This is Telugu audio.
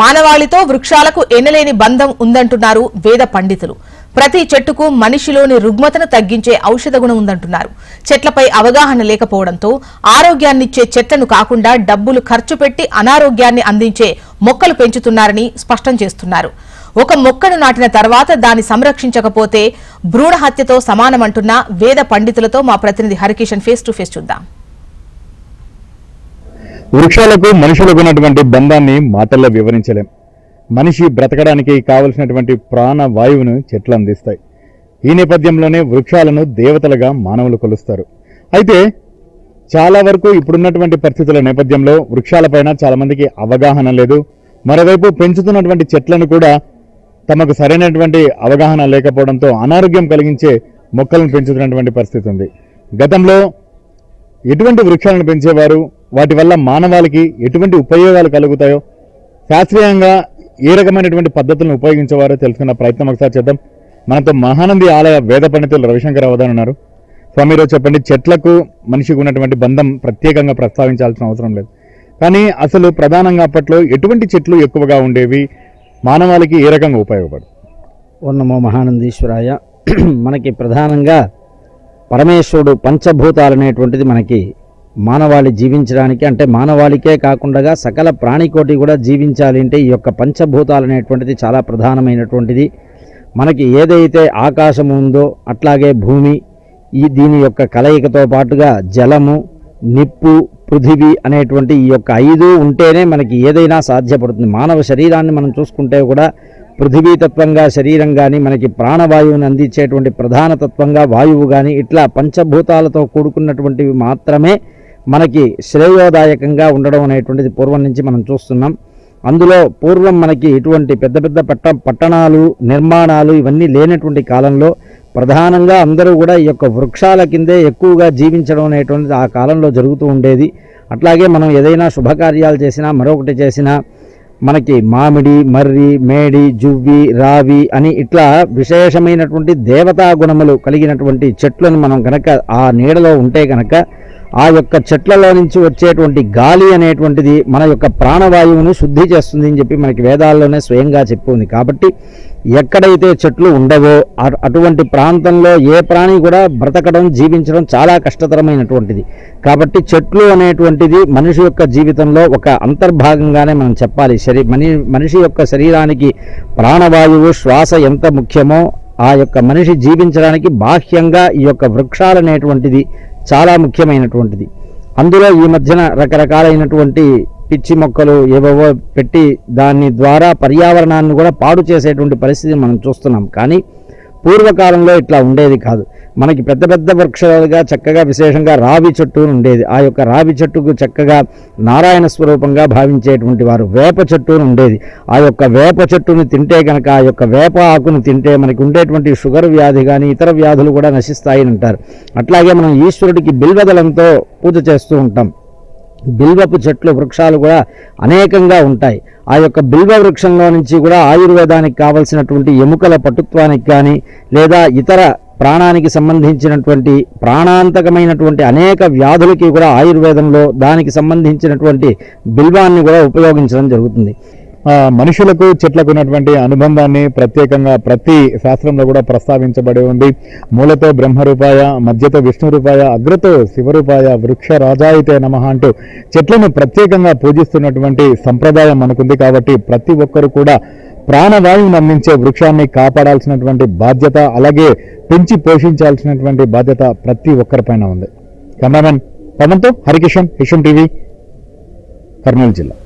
మానవాళితో వృక్షాలకు ఎనలేని బంధం ఉందంటున్నారు వేద పండితులు. ప్రతి చెట్టుకు మనిషిలోని రుగ్మతను తగ్గించే ఔషధ గుణం ఉందంటున్నారు. చెట్లపై అవగాహన లేకపోవడంతో ఆరోగ్యాన్నిచ్చే చెట్లను కాకుండా డబ్బులు ఖర్చు పెట్టి అనారోగ్యాన్ని అందించే మొక్కలు పెంచుతున్నారని స్పష్టం చేస్తున్నారు. ఒక మొక్కను నాటిన తర్వాత దాన్ని సంరక్షించకపోతే భ్రూణ హత్యతో సమానమంటున్న వేద పండితులతో మా ప్రతినిధి హరికిషన్ ఫేస్ టు ఫేస్ చూద్దాం. వృక్షాలకు మనుషులకు ఉన్నటువంటి బంధాన్ని మాటల్లో వివరించలేం. మనిషి బ్రతకడానికి కావలసినటువంటి ప్రాణ వాయువును చెట్లు అందిస్తాయి. ఈ నేపథ్యంలోనే వృక్షాలను దేవతలుగా మానవులు కొలుస్తారు. అయితే చాలా వరకు ఇప్పుడున్నటువంటి పరిస్థితుల నేపథ్యంలో వృక్షాలపైన చాలామందికి అవగాహన లేదు. మరోవైపు పెంచుతున్నటువంటి చెట్లను కూడా తమకు సరైనటువంటి అవగాహన లేకపోవడంతో అనారోగ్యం కలిగించే మొక్కలను పెంచుతున్నటువంటి పరిస్థితి ఉంది. గతంలో ఎటువంటి వృక్షాలను పెంచేవారు? వాటి వల్ల మానవాళికి ఎటువంటి ఉపయోగాలు కలుగుతాయో? శాస్త్రీయంగా ఏ రకమైనటువంటి పద్ధతులను ఉపయోగించేవారో తెలుసుకున్న ప్రయత్నం ఒకసారి చేద్దాం. మనతో మహానంది ఆలయ వేద పండితులు రవిశంకర్ అవధాన్ ఉన్నారు. స్వామి రోజు చెప్పండి చెట్లకు మనిషికి ఉన్నటువంటి బంధం ప్రత్యేకంగా ప్రస్తావించాల్సిన అవసరం లేదు. కానీ అసలు ప్రధానంగా అప్పట్లో ఎటువంటి చెట్లు ఎక్కువగా ఉండేవి? మానవాళికి ఏ రకంగా ఉపయోగపడు ఉన్నమో మహానందీశ్వరాయ. మనకి ప్రధానంగా పరమేశ్వరుడు పంచభూతాలు అనేటువంటిది మనకి మానవాళి జీవించడానికి అంటే మానవాళికే కాకుండా సకల ప్రాణికోటి కూడా జీవించాలి అంటే ఈ యొక్క పంచభూతాలు అనేటువంటిది చాలా ప్రధానమైనటువంటిది. మనకి ఏదైతే ఆకాశం ఉందో అట్లాగే భూమి ఈ దీని యొక్క కలయికతో పాటుగా జలము నిప్పు పృథివీ అనేటువంటి ఈ యొక్క ఐదు ఉంటేనే మనకి ఏదైనా సాధ్యపడుతుంది. మానవ శరీరాన్ని మనం చూసుకుంటే కూడా పృథివీ తత్వంగా శరీరం కానీ మనకి ప్రాణవాయువుని అందించేటువంటి ప్రధాన తత్వంగా వాయువు కానీ ఇట్లా పంచభూతాలతో కూడుకున్నటువంటివి మాత్రమే మనకి శ్రేయోదాయకంగా ఉండడం అనేటువంటిది పూర్వం నుంచి మనం చూస్తున్నాం. అందులో పూర్వం మనకి ఇటువంటి పెద్ద పెద్ద పట్ట పట్టణాలు నిర్మాణాలు ఇవన్నీ లేనటువంటి కాలంలో ప్రధానంగా అందరూ కూడా ఈ యొక్క వృక్షాల కిందే ఎక్కువగా జీవించడం అనేటువంటిది ఆ కాలంలో జరుగుతూ ఉండేది. అట్లాగే మనం ఏదైనా శుభకార్యాలు చేసినా మరొకటి చేసినా మనకి మామిడి మర్రి మేడి జువ్వి రావి అని ఇట్లా విశేషమైనటువంటి దేవతా గుణములు కలిగినటువంటి చెట్లను మనం కనుక ఆ నీడలో ఉంటే కనుక ఆ యొక్క చెట్లలో నుంచి వచ్చేటువంటి గాలి అనేటువంటిది మన యొక్క ప్రాణవాయువును శుద్ధి చేస్తుంది అని చెప్పి మనకి వేదాల్లోనే స్వయంగా చెప్పి ఉంది. కాబట్టి ఎక్కడైతే చెట్లు ఉండవో అటువంటి ప్రాంతంలో ఏ ప్రాణి కూడా బ్రతకడం జీవించడం చాలా కష్టతరమైనటువంటిది. కాబట్టి చెట్లు అనేటువంటిది మనిషి యొక్క జీవితంలో ఒక అంతర్భాగంగానే మనం చెప్పాలి. శరీ మని మనిషి యొక్క శరీరానికి ప్రాణవాయువు శ్వాస ఎంత ముఖ్యమో ఆ యొక్క మనిషి జీవించడానికి బాహ్యంగా ఈ యొక్క వృక్షాలు అనేటువంటిది చాలా ముఖ్యమైనటువంటిది. అందులో ఈ మధ్యన రకరకాలైనటువంటి పిచ్చి మొక్కలు ఏవేవో పెట్టి దాని ద్వారా పర్యావరణాన్ని కూడా పాడు చేసేటువంటి పరిస్థితి మనం చూస్తున్నాం. కానీ పూర్వకాలంలో ఇట్లా ఉండేది కాదు. మనకి పెద్ద పెద్ద వృక్షాలుగా చక్కగా విశేషంగా రావి చెట్టు ఉండేది. ఆ యొక్క రావి చెట్టుకు చక్కగా నారాయణ స్వరూపంగా భావించేటువంటి వారు వేప చెట్టు ఉండేది. ఆ యొక్క వేప చెట్టును తింటే కనుక ఆ యొక్క వేప ఆకును తింటే మనకి ఉండేటువంటి షుగర్ వ్యాధి కానీ ఇతర వ్యాధులు కూడా నశిస్తాయని అంటారు. అట్లాగే మనం ఈశ్వరుడికి బిల్వదలంతో పూజ చేస్తూ ఉంటాం. బిల్వపు చెట్లు వృక్షాలు కూడా అనేకంగా ఉంటాయి. ఆ యొక్క బిల్వ వృక్షంలో నుంచి కూడా ఆయుర్వేదానికి కావలసినటువంటి ఎముకల పటుత్వానికి కానీ లేదా ఇతర ప్రాణానికి సంబంధించినటువంటి ప్రాణాంతకమైనటువంటి అనేక వ్యాధులకి కూడా ఆయుర్వేదంలో దానికి సంబంధించినటువంటి బిల్వాన్ని కూడా ఉపయోగించడం జరుగుతుంది. మనుషులకు చెట్లకు ఉన్నటువంటి అనుబంధాన్ని ప్రత్యేకంగా ప్రతి శాస్త్రంలో కూడా ప్రస్తావించబడి ఉంది. మూలతో బ్రహ్మరూపాయ మధ్యతో విష్ణు రూపాయ అగ్రతో శివరూపాయ వృక్ష రాజాయితే నమ అంటూ చెట్లను ప్రత్యేకంగా పూజిస్తున్నటువంటి సంప్రదాయం మనకుంది కాబట్టి ప్రతి ఒక్కరు కూడా ప్రాణవాయువును అందించే వృక్షాన్ని కాపాడాల్సినటువంటి బాధ్యత అలాగే పెంచి పోషించాల్సినటువంటి బాధ్యత ప్రతి ఒక్కరిపైన ఉంది. కెమెరామెన్ పవన్తో హరికిషన్ హిషన్ టీవీ కర్నూలు జిల్లా.